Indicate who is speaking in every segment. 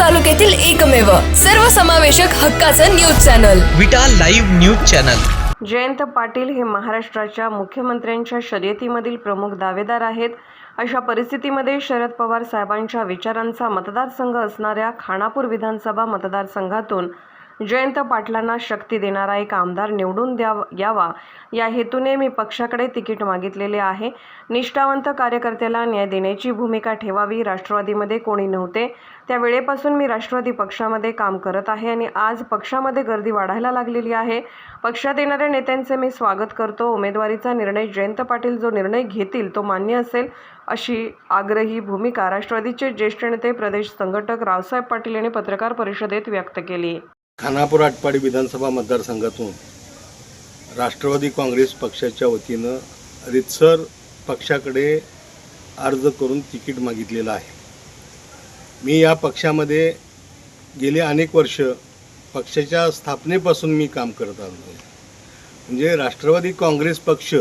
Speaker 1: तालुक्यातील एकमेव सर्वसमावेशक हक्काचं news channel.
Speaker 2: Vita live news channel.
Speaker 3: Jayant Patil हे महाराष्ट्राच्या मुख्यमंत्र्यांच्या शर्यतीमधील प्रमुख दावेदार आहेत. अशा परिस्थितीमध्ये शरद पवार साहेबांच्या विचारांचा मतदारसंघ असणाऱ्या खानापूर विधानसभा मतदारसंघातून जयंत पाटलांना शक्ती देणारा एक आमदार निवडून द्या यावा. या हेतूने मी पक्षाकडे तिकीट मागितलेले आहे. निष्ठावंत कार्यकर्त्याला न्याय देण्याची भूमिका ठेवावी राष्ट्रवादीमध्ये कोणी नव्हते. त्या वेळेपासून मी राष्ट्रवादी पक्षामध्ये काम करत आहे आणि आज पक्षामध्ये गर्दी वाढायला लागलेली आहे. पक्षात येणाऱ्या नेत्यांचे मी स्वागत करतो. उमेदवारीचा निर्णय जयंत पाटील जो निर्णय घेतील तो मान्य असेल अशी आग्रही भूमिका राष्ट्रवादीचे ज्येष्ठ नेते प्रदेश संघटक रावसाहेब पाटील यांनी पत्रकार परिषदेत व्यक्त केली.
Speaker 4: खानापूर आटपाडी विधानसभा मतदारसंघातून राष्ट्रवादी काँग्रेस पक्षाच्या वतीनं रितसर पक्षाकडे अर्ज करून तिकीट मागितलेलं आहे. मी या पक्षामध्ये गेले अनेक वर्ष पक्षाच्या स्थापनेपासून मी काम करत आलो आहे म्हणजे राष्ट्रवादी काँग्रेस पक्ष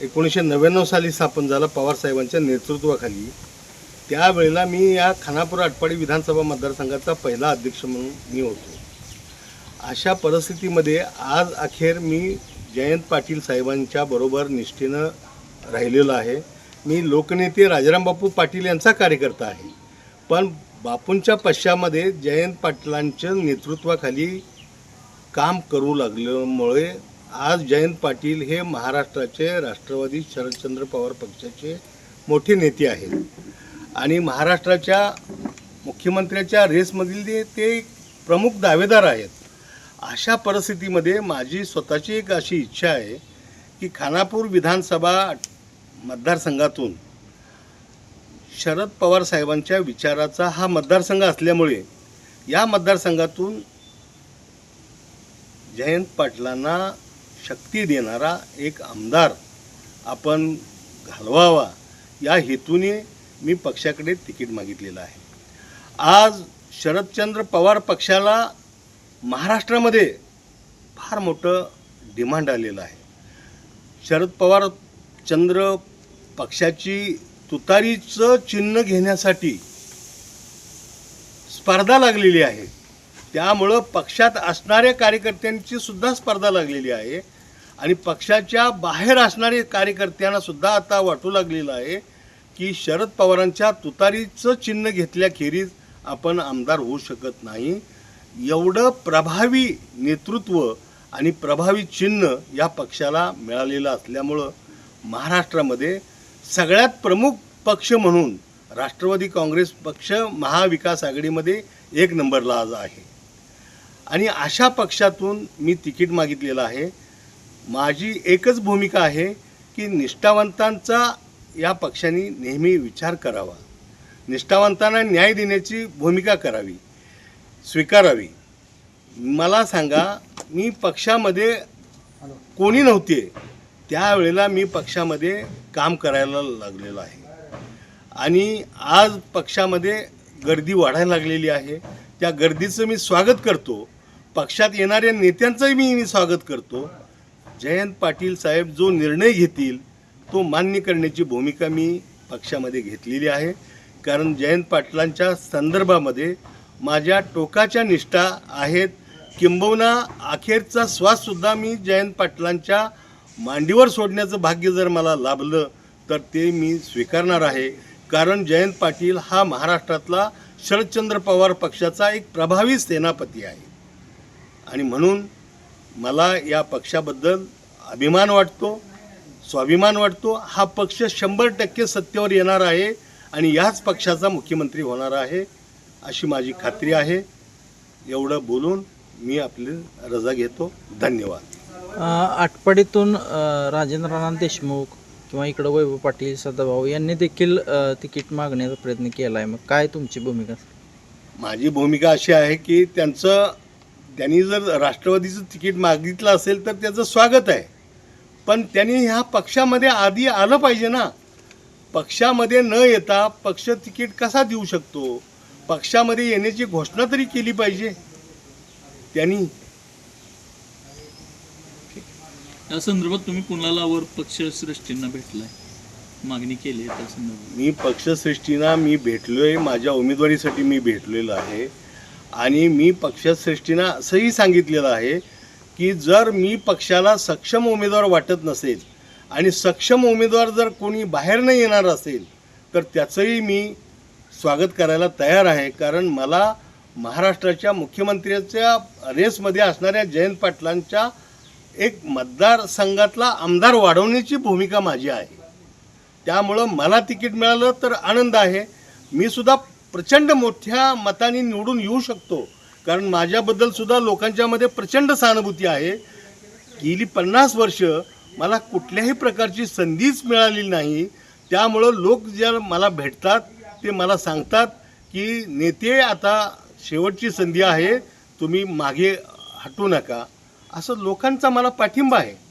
Speaker 4: एकोणीसशे नव्याण्णव साली स्थापन झाला पवारसाहेबांच्या नेतृत्वाखाली. त्यावेळेला मी या खानापूर आटपाडी विधानसभा मतदारसंघाचा पहिला अध्यक्ष म्हणून मी होतो. अशा परिस्थितीमध्ये आज अखेर मी जयंत पाटील साहेबांच्या बरोबर निष्ठेनं राहिलेलो आहे. मी लोकनेते राजाराम बापू पाटील यांचा कार्यकर्ता आहे. पण बापूंच्या पश्चामध्ये जयंत पाटलांच्या नेतृत्वाखाली काम करू लागल्यामुळे आज जयंत पाटील हे महाराष्ट्राचे राष्ट्रवादी शरदचंद्र पवार पक्षाचे मोठे नेते आहेत. आणि महाराष्ट्राच्या मुख्यमंत्र्याच्या रेसमधील ते ते प्रमुख दावेदार आहेत. अशा परिस्थितीमध्ये माझी स्वतःची एक अशी इच्छा आहे की खानापूर विधानसभा मतदारसंघातून शरद पवार साहेबांच्या विचाराचा हा मतदारसंघ असल्यामुळे या मतदारसंघातून जयंत पाटलांना शक्ती देणारा एक आमदार आपण घालवावा या हेतूने मी पक्षाकडे तिकीट मागितलेलं आहे. आज शरदचंद्र पवार पक्षाला महाराष्ट्रामध्ये फार मोठं डिमांड आलेलं आहे. शरद पवार चंद्र पक्षाची तुतारीचं चिन्ह घेण्यासाठी स्पर्धा लागलेली आहे. त्यामुळं पक्षात असणाऱ्या कार्यकर्त्यांची सुद्धा स्पर्धा लागलेली आहे. आणि पक्षाच्या बाहेर असणारे कार्यकर्त्यांना सुद्धा आता वाटू लागलेलं आहे की शरद पवारांच्या तुतारीचं चिन्ह घेतल्याखेरीज आपण आमदार होऊ शकत नाही. एवढं प्रभावी नेतृत्व आणि प्रभावी चिन्ह या पक्षाला मिळालेलं असल्यामुळं महाराष्ट्रामध्ये सगळ्यात प्रमुख पक्ष म्हणून राष्ट्रवादी काँग्रेस पक्ष महाविकास आघाडीमध्ये एक नंबरला आज आहे. आणि अशा पक्षातून मी तिकीट मागितलेलं आहे. माझी एकच भूमिका आहे की निष्ठावंतांचा या पक्षाने नेहमी विचार करावा. निष्ठावंतांना न्याय देण्याची भूमिका करावी. स्वीकारावी. मला सांगा मी पक्षामध्ये कोणी नव्हते त्यावेळेला मी पक्षामध्ये काम करायला लागलेलो आहे. आणि आज पक्षामध्ये गर्दी वाढायला लागलेली आहे. त्या गर्दीचं मी स्वागत करतो. पक्षात येणाऱ्या नेत्यांचंही मी मी स्वागत करतो. जयंत पाटील साहेब जो निर्णय घेतील तो मान्य करण्याची भूमिका मी पक्षामध्ये घेतलेली आहे. कारण जयंत पाटलांच्या संदर्भामध्ये माझ्या टोकाच्या निष्ठा आहेत. किंबहुना अखेरचा श्वाससुद्धा मी जयंत पाटलांच्या मांडीवर सोडण्याचं भाग्य जर मला लाभलं तर ते मी स्वीकारणार आहे. कारण जयंत पाटील हा महाराष्ट्रातला शरदचंद्र पवार पक्षाचा एक प्रभावी सेनापती आहे. आणि म्हणून मला या पक्षाबद्दल अभिमान वाटतो स्वाभिमान वाटतो. हा पक्ष शंभर टक्के सत्तेवर येणार आहे आणि याच पक्षाचा मुख्यमंत्री होणार आहे. अशी माझी खात्री आहे. एवढं बोलून मी आपली रजा घेतो. धन्यवाद.
Speaker 5: आटपाडीतून अ, राजेंद्रनाथ देशमुख किंवा इकडं वैभव पाटील सदाभाऊ यांनी देखील तिकीट मागण्याचा प्रयत्न केला आहे मग काय तुमची भूमिका?
Speaker 4: माझी भूमिका अशी आहे की त्यांचं त्यांनी जर राष्ट्रवादीचं तिकीट मागितलं असेल तर त्याचं स्वागत आहे. पण त्यांनी ह्या पक्षामध्ये आधी आलं पाहिजे ना. पक्षामध्ये न येता पक्ष तिकीट कसा देऊ शकतो? पक्षामध्ये येण्याची घोषणा तरी केली पाहिजे. त्यांनी.
Speaker 6: या संदर्भात तुम्ही कुणाला वर पक्ष श्रेष्ठींना भेटलाय? मागणी केली आहे त्या संदर्भात.
Speaker 4: मी पक्षश्रेष्ठींना मी भेटलोय माझ्या उमेदवारीसाठी मी भेटलेलो आहे. आणि मी पक्षश्रेष्ठींना असंही सांगितलेलं आहे की जर मी पक्षाला सक्षम उमेदवार वाटत नसेल आणि सक्षम उमेदवार जर कोणी बाहेर नाही येणार असेल तर त्याचंही मी स्वागत करायला तयार आहे कारण मला महाराष्ट्राच्या मुख्यमंत्र्याच्या रेसमध्ये असणाऱ्या जयंत पाटलांच्या एक मतदारसंघातला आमदार वाढवण्याची भूमिका माझी आहे. त्यामुळं मला तिकीट मिळालं तर आनंद आहे. मी सुद्धा प्रचंड मोठ्या मताने निवडून येऊ शकतो कारण माझ्याबद्दल सुद्धा लोकांच्यामध्ये प्रचंड सहानुभूती आहे. गेली पन्नास वर्ष मला कुठल्याही प्रकारची संधीच मिळालेली नाही. त्यामुळं लोक ज्या मला भेटतात ते मला सांगतात की नेते आता शेवटची संधी आहे तुम्ही मागे हटू नका. असं लोकांचा मला पाठिंबा आहे.